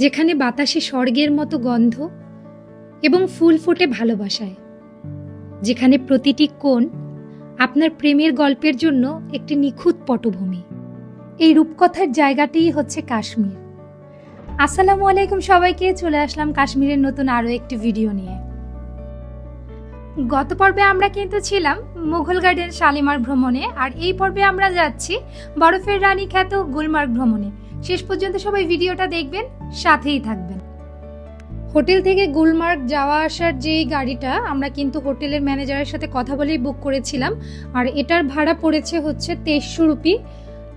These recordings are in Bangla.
যেখানে বাতাসে স্বর্গের মতো গন্ধ এবং ফুল ফোটে ভালোবাসায়, যেখানে প্রতিটি কোণ আপনার প্রেমের গল্পের জন্য একটি নিখুঁত পটভূমি। এই রূপকথার জায়গাটিই হচ্ছে কাশ্মীর। আসসালামু আলাইকুম সবাইকে, চলে আসলাম কাশ্মীরের নতুন আরও একটি ভিডিও নিয়ে। গত পর্বে আমরা কিন্তু ছিলাম মুঘল গার্ডেন শালিমার ভ্রমণে, আর এই পর্বে আমরা যাচ্ছি বরফের রানী খ্যাত গুলমার্গ ভ্রমণে। শেষ পর্যন্ত সবাই ভিডিওটা দেখবেন, সাথেই থাকবেন। হোটেল থেকে গুলমার্গ যাওয়া আসার যেই গাড়িটা, আমরা কিন্তু হোটেলের ম্যানেজারের সাথে কথা বলেই বুক করেছিলাম। আর এটার ভাড়া পড়েছে হচ্ছে তেইশশো রুপি।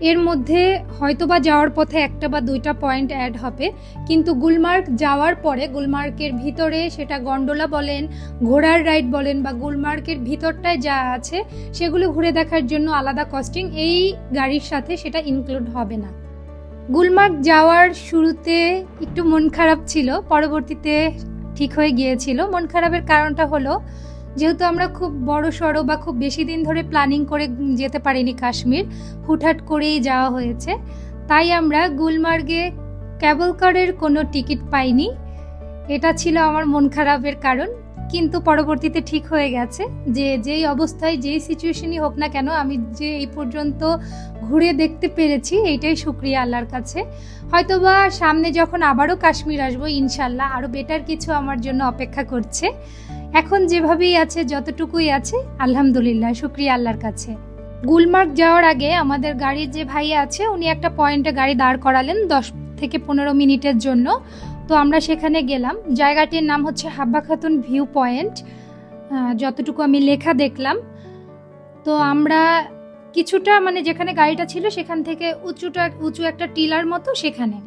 এর মধ্যে হয়তোবা যাওয়ার পথে একটা বা দুইটা পয়েন্ট অ্যাড হবে। কিন্তু গুলমার্গ যাওয়ার পরে, গুলমার্গের ভিতরে সেটা গন্ডোলা বলেন, ঘোড়ার রাইড বলেন বা গুলমার্গের ভিতরটায় যা আছে, সেগুলো ঘুরে দেখার জন্য আলাদা কস্টিং এই গাড়ির সাথে সেটা ইনক্লুড হবে না। গুলমার্গ যাওয়ার শুরুতে একটু মন খারাপ ছিল, পরবর্তীতে ঠিক হয়ে গিয়েছিল। মন খারাপের কারণটা হলো, যেহেতু আমরা খুব বড় সড়ো বা খুব বেশি দিন ধরে প্ল্যানিং করে যেতে পারিনি কাশ্মীর, হুটহাট করেই যাওয়া হয়েছে। তাই আমরা গুলমার্গে ক্যাবল কারের কোনো টিকিট পাইনি। এটা ছিল আমার মন খারাপের কারণ। কিন্তু পরবর্তীতে ঠিক হয়ে গেছে যে যেই অবস্থায় যেই সিচুয়েশনই হোক না কেন, আমি যে এই পর্যন্ত ঘুরে দেখতে পেরেছি, এইটাই শুক্রিয়া আল্লাহর কাছে। হয়তোবা সামনে যখন আবারও কাশ্মীর আসব ইনশাল্লাহ আরও বেটার কিছু আমার জন্য অপেক্ষা করছে। এখন যেভাবেই আছে, যতটুকুই আছে, আলহামদুলিল্লাহ, শুক্রিয়া আল্লাহর কাছে। গুলমার্গ যাওয়ার আগে আমাদের গাড়ির যে ভাইয়া আছে, উনি একটা পয়েন্টে গাড়ি দাঁড় করালেন দশ থেকে পনেরো মিনিটের জন্য। তো আমরা সেখানে গেলাম। জায়গাটির নাম হচ্ছে হাব্বা খাতুন ভিউ পয়েন্ট। যতটুকু আমি লেখা দেখলাম। তো আমরা কিছুটা মানে যেখানে গাড়িটা ছিল সেখান থেকে উঁচুটা উঁচু একটা টিলার মতো সেখানে।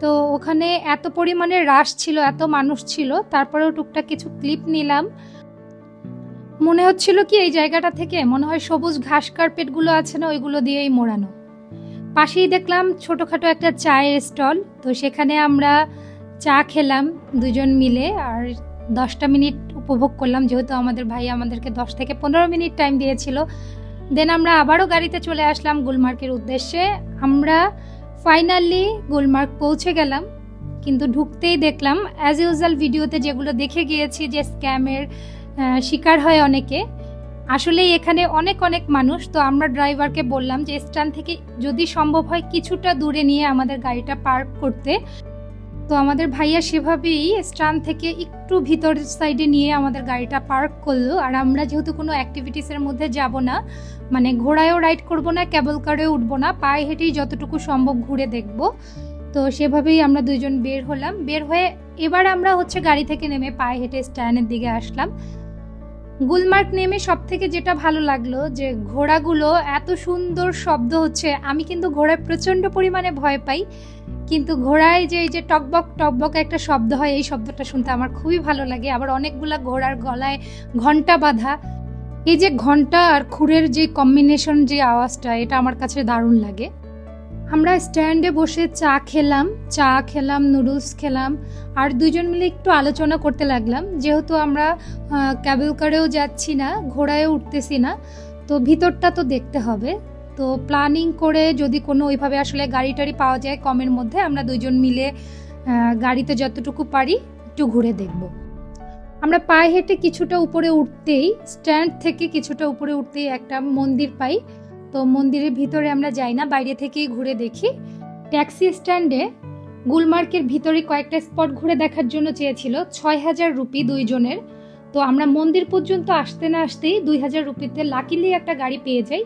তো ওখানে এত পরিমাণে রাশ ছিল, এত মানুষ ছিল, তারপরেও টুকটাক কিছু ক্লিপ নিলাম। মনে হচ্ছিল কি এই জায়গাটা থেকে মনে হয় সবুজ ঘাস কার্পেটগুলো আছে না, ওইগুলো দিয়েই মোড়ানো। পাশেই দেখলাম ছোটোখাটো একটা চায়ের স্টল। তো সেখানে আমরা চা খেলাম দুজন মিলে আর দশটা মিনিট উপভোগ করলাম, যেহেতু আমাদের ভাই আমাদেরকে দশ থেকে পনেরো মিনিট টাইম দিয়েছিল। দেন আমরা আবারও গাড়িতে চলে আসলাম গুলমার্গের উদ্দেশ্যে। আমরা ফাইনালি গুলমার্গ পৌঁছে গেলাম, কিন্তু ঢুকতেই দেখলাম অ্যাজ ইউজাল ভিডিওতে যেগুলো দেখে গিয়েছি যে স্ক্যামের শিকার হয় অনেকে, আসলেই এখানে অনেক অনেক মানুষ। তো আমরা ড্রাইভারকে বললাম যে, স্ট্যান্ড থেকে যদি সম্ভব হয় কিছুটা দূরে নিয়ে আমাদের গাড়িটা পার্ক করতে। তো আমাদের ভাইয়া সেভাবেই স্ট্যান্ড থেকে একটু ভিতর সাইডে নিয়ে আমাদের গাড়িটা পার্ক করল। আর আমরা যেহেতু কোনো অ্যাক্টিভিটিসের মধ্যে যাব না মানে ঘোড়ায়ও রাইড করব না ক্যাবল কারেও উঠবো না, পায়ে হেঁটেই যতটুকু সম্ভব ঘুরে দেখব। তো সেভাবেই আমরা দুজন বের হলাম। বের হয়ে এবার আমরা হচ্ছে গাড়ি থেকে নেমে পায়ে হেঁটে স্ট্যান্ডের দিকে আসলাম। গুলমার্গ নেমে সব থেকে যেটা ভালো লাগল যে ঘোড়াগুলো এত সুন্দর শব্দ হচ্ছে। আমি কিন্তু ঘোড়ায় প্রচণ্ড পরিমাণে ভয় পাই, কিন্তু ঘোড়ায় যে এই যে টকবক টকবক একটা শব্দ হয়, এই শব্দটা শুনতে আমার খুবই ভালো লাগে। আবার অনেকগুলা ঘোড়ার গলায় ঘণ্টা বাঁধা। এই যে ঘণ্টা আর খুরের যে কম্বিনেশন যে আওয়াজটা, এটা আমার কাছে দারুণ লাগে। আমরা স্ট্যান্ডে বসে চা খেলাম চা খেলাম, নুডলস খেলাম, আর দুজন মিলে একটু আলোচনা করতে লাগলাম। যেহেতু আমরা ক্যাবেল কারেও যাচ্ছি না, ঘোড়ায়ও উঠতেছি না, তো ভিতরটা তো দেখতে হবে। তো প্ল্যানিং করে যদি কোনো ওইভাবে আসলে গাড়ি টাড়ি পাওয়া যায় কমের মধ্যে, আমরা দুজন মিলে গাড়িতে যতটুকু পারি একটু ঘুরে দেখব। আমরা পায়ে হেঁটে কিছুটা উপরে উঠতেই, স্ট্যান্ড থেকে কিছুটা উপরে উঠতেই একটা মন্দির পাই। তো মন্দিরের ভিতরে আমরা যাই না, বাইরে থেকেই ঘুরে দেখি। ট্যাক্সি স্ট্যান্ডে গুলমার্কের ভিতরে কয়েকটা স্পট ঘুরে দেখার জন্য চেয়েছিল, ছয় হাজার রুপি দুইজনের। তো আমরা মন্দির পর্যন্ত আসতে না আসতেই দুই হাজার রুপিতে লাকিলি একটা গাড়ি পেয়ে যাই।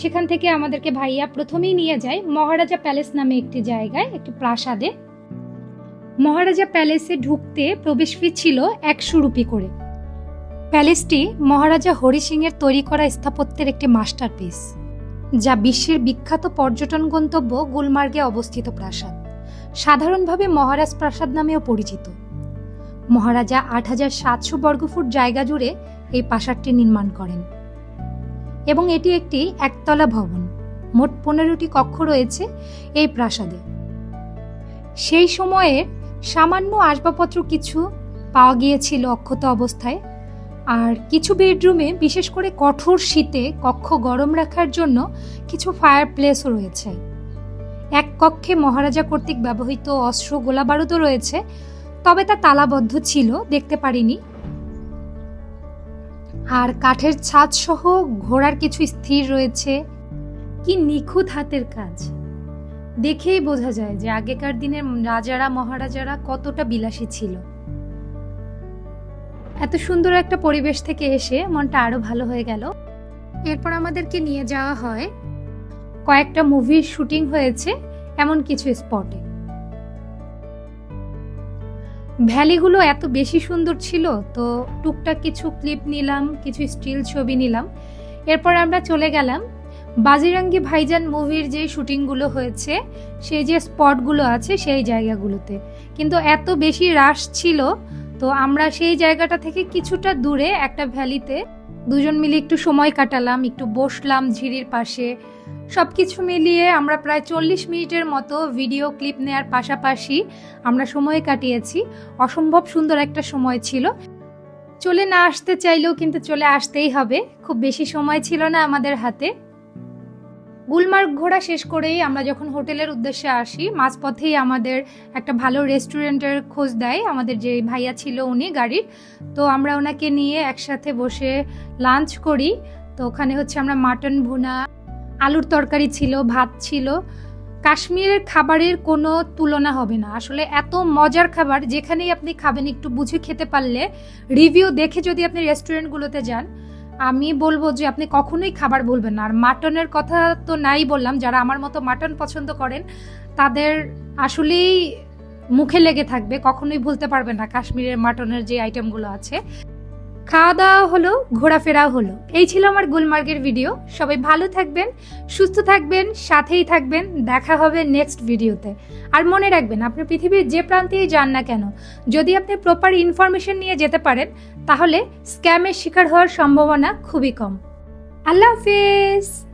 সেখান থেকে আমাদেরকে ভাইয়া প্রথমেই নিয়ে যায় মহারাজা প্যালেস নামে একটি জায়গায়, একটি প্রাসাদে। মহারাজা প্যালেসে ঢুকতে প্রবেশ ফি ছিল একশো রুপি করে। প্যালেসটি মহারাজা হরি সিংয়ের তৈরি করা স্থাপত্যের একটি মাস্টারপিস। যা বিশ্বের বিখ্যাত পর্যটন গন্তব্য গুলমার্গে অবস্থিত প্রাসাদ। সাধারণভাবে মহারাজ প্রাসাদ নামেও পরিচিত। মহারাজা আট হাজার সাতশো বর্গফুট জায়গা জুড়ে এই প্রাসাদটি নির্মাণ করেন। এবং এটি একটি একতলা ভবন। মোট পনেরোটি কক্ষ রয়েছে এই প্রাসাদে। সেই সময়ের সামান্য আসবাবপত্র কিছু পাওয়া গিয়েছিল অক্ষত অবস্থায়। আর কিছু বেডরুমে বিশেষ করে কঠোর শীতে কক্ষ গরম রাখার জন্য কিছু ফায়ার প্লেসও রয়েছে। এক কক্ষে মহারাজা কর্তৃক ব্যবহৃত অস্ত্র গোলাবারুদও রয়েছে, তবে তা তালাবদ্ধ ছিল, দেখতে পারিনি। আর কাঠের ছাদ সহ ঘোড়ার কিছু স্থির রয়েছে। কি নিখুঁত হাতের কাজ। দেখেই বোঝা যায় যে আগেকার দিনের রাজারা মহারাজারা কতটা বিলাসী ছিল। এত সুন্দর একটা পরিবেশ থেকে এসে মনটা আরও ভালো হয়ে গেল। এরপর আমাদেরকে নিয়ে যাওয়া হয়। কয়েকটা মুভির শুটিং হয়েছে, এমন কিছু স্পটে। ভ্যালিগুলো এত বেশি সুন্দর ছিল, তো টুকটাক কিছু ক্লিপ নিলাম, কিছু স্টিল ছবি নিলাম। এরপর আমরা চলে গেলাম বাজিরাঙ্গি ভাইজান মুভির যে শুটিংগুলো হয়েছে, সেই যে স্পটগুলো আছে সেই জায়গাগুলোতে। কিন্তু এত বেশি রাশ ছিল তো আমরা সেই জায়গাটা থেকে কিছুটা দূরে একটা ভ্যালিতে দুজন মিলে একটু সময় কাটালাম, একটু বসলাম ঝিরির পাশে। সব কিছু মিলিয়ে আমরা প্রায় চল্লিশ মিনিটের মতো ভিডিও ক্লিপ নেয়ার পাশাপাশি আমরা সময় কাটিয়েছি। অসম্ভব সুন্দর একটা সময় ছিল। চলে না আসতে চাইলেও কিন্তু চলে আসতেই হবে। খুব বেশি সময় ছিল না আমাদের হাতে। গুলমার্গ ঘোরা শেষ করেই আমরা যখন হোটেলের উদ্দেশ্যে আসি, মাঝপথেই আমাদের একটা ভালো রেস্টুরেন্টের খোঁজ দেয় আমাদের যে ভাইয়া ছিল উনি গাড়ির। তো আমরা ওনাকে নিয়ে একসাথে বসে লাঞ্চ করি। তো ওখানে হচ্ছে আমরা মাটন ভুনা, আলুর তরকারি ছিল, ভাত ছিল। কাশ্মীরের খাবারের কোনো তুলনা হবে না। আসলে এত মজার খাবার, যেখানেই আপনি খাবেন একটু বুঝে খেতে পারলে রিভিউ দেখে যদি আপনি রেস্টুরেন্টগুলোতে যান আমি বলব যে আপনি কখনোই খাবার বলবেন না। আর মাটনের কথা তো নাই বললাম, যারা আমার মতো মাটন পছন্দ করেন, তাদের আসলেই মুখে লেগে থাকবে, কখনোই ভুলতে পারবেন না কাশ্মীরের মাটনের যে আইটেমগুলো আছে। খাওয়া দাওয়া হলো, ঘোরাফেরাও হলো। এই ছিল আমার গুলমার্গের ভিডিও সবাই ভালো থাকবেন, সুস্থ থাকবেন, সাথেই থাকবেন। দেখা হবে নেক্সট ভিডিওতে আর মনে রাখবেন, আপনি পৃথিবীর যে প্রান্তেই যান না কেন, যদি আপনি প্রপার ইনফরমেশন নিয়ে যেতে পারেন, তাহলে স্ক্যামের শিকার হওয়ার সম্ভাবনা খুবই কম। আল্লাহ হাফেজ!